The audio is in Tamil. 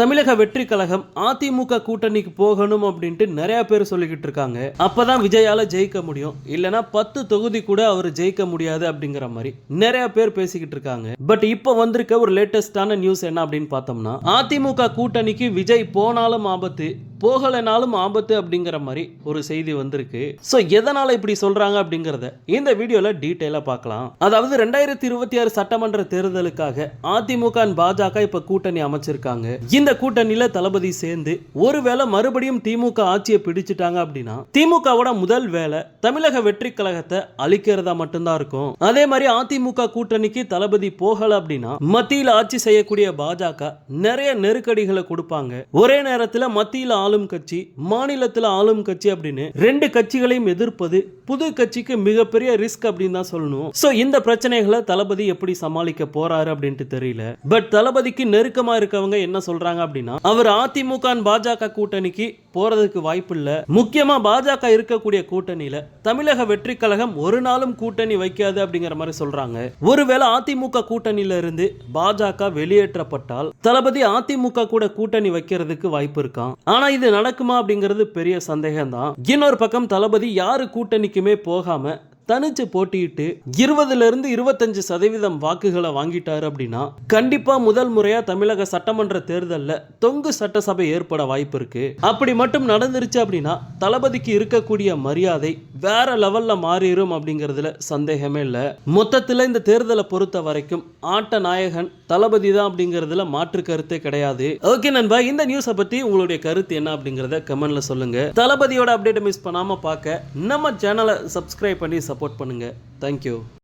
தமிழக வெற்றி கழகம் அதிமுக கூட்டணிக்கு போகணும் அப்படின்ட்டு நிறைய பேர் சொல்லிக்கிட்டு இருக்காங்க. அப்பதான் விஜயால ஜெயிக்க முடியும். இல்லனா பத்து தொகுதி கூட அவர் ஜெயிக்க முடியாது அப்படிங்கிற மாதிரி நிறைய பேர் பேசிக்கிட்டு இருக்காங்க. பட் இப்போ வந்திருக்க ஒரு லேட்டஸ்டான நியூஸ் என்ன அப்படின்னு பார்த்தோம்னா அதிமுக கூட்டணிக்கு விஜய் போனாலும் ஆபத்து போகலைனாலும் ஆபத்து அப்படிங்கிற மாதிரி ஒரு செய்தி வந்திருக்கு. ஸோ எதனால இப்படி சொல்றாங்க அப்படிங்கிறத இந்த வீடியோவில் டீட்டெயிலாக பார்க்கலாம். அதாவது ரெண்டாயிரத்தி இருபத்தி ஆறு சட்டமன்ற தேர்தலுக்காக அதிமுக பாஜக இப்ப கூட்டணி அமைச்சிருக்காங்க. இந்த கூட்டணியில தளபதி சேர்ந்து ஒருவேளை மறுபடியும் திமுக ஆட்சியை பிடிச்சிட்டாங்க அப்படின்னா திமுகவோட முதல் வேலை தமிழக வெற்றி கழகத்தை அழிக்கிறதா மட்டும்தான் இருக்கும். அதே மாதிரி அதிமுக கூட்டணிக்கு தளபதி போகல அப்படின்னா மத்தியில் ஆட்சி செய்யக்கூடிய பாஜக நிறைய நெருக்கடிகளை கொடுப்பாங்க. ஒரே நேரத்தில் மத்தியில் ஆளும் கட்சி மாநிலத்தில் ஆளும் கட்சி அப்படின்னு ரெண்டு கட்சிகளையும் எதிர்ப்பது புது கட்சிக்கு மிகப்பெரிய ரிஸ்க் அப்படின்னு தான் சொல்லணும். சோ இந்த பிரச்சனைகளை தளபதி எப்படி சமாளிக்க போறாரு அப்படின்ட்டு தெரியல. பட் தளபதிக்கு நெருக்கமா இருக்கவங்க என்ன சொல்றாங்க அப்படின்னா அவர் அதிமுக பாஜக கூட்டணிக்கு போறதுக்கு வாய்ப்பு இல்ல முக்கியமா பாஜக இருக்கக்கூடிய கூட்டணியில தமிழக வெற்றி கழகம் ஒரு நாளும் கூட்டணி வைக்காது அப்படிங்கிற மாதிரி சொல்றாங்க. ஒருவேளை அதிமுக கூட்டணியில இருந்து பாஜக வெளியேற்றப்பட்டால் தளபதி அதிமுக கூட கூட்டணி வைக்கிறதுக்கு வாய்ப்பு இருக்கான் ஆனா இது நடக்குமா அப்படிங்கிறது பெரிய சந்தேகம் தான் இன்னொரு பக்கம் தளபதி யாரு கூட்டணிக்குமே போகாம தனிச்சு போட்டியிட்டு இருபதுல இருந்து இருபத்தஞ்சு சதவீதம் வாக்குகளை வாங்கிட்டாரு அப்படின்னா கண்டிப்பா முதல் முறையா தமிழக சட்டமன்ற தேர்தலில் தொங்கு சட்டசபை ஏற்பட வாய்ப்பு இருக்கு. அப்படி மட்டும் நடந்துருச்சு அப்படின்னா தளபதிக்கு இருக்கக்கூடிய மரியாதை வேற லெவல்ல மாறிடும் அப்படிங்கிறதுல சந்தேகமே இல்லை. மொத்தத்தில் இந்த தேர்தலை பொறுத்த வரைக்கும் ஆட்ட நாயகன் தளபதி தான் அப்படிங்கிறதுல மாற்று கருத்தே கிடையாது. ஓகே நண்பா இந்த நியூஸை பத்தி உங்களுடைய கருத்து என்ன அப்படிங்கிறத கமெண்ட்ல சொல்லுங்க. தளபதியோட அப்டேட்டை மிஸ் பண்ணாம பார்க்க நம்ம சேனலை சப்ஸ்கிரைப் பண்ணி சப்போர்ட் பண்ணுங்க. தேங்க்யூ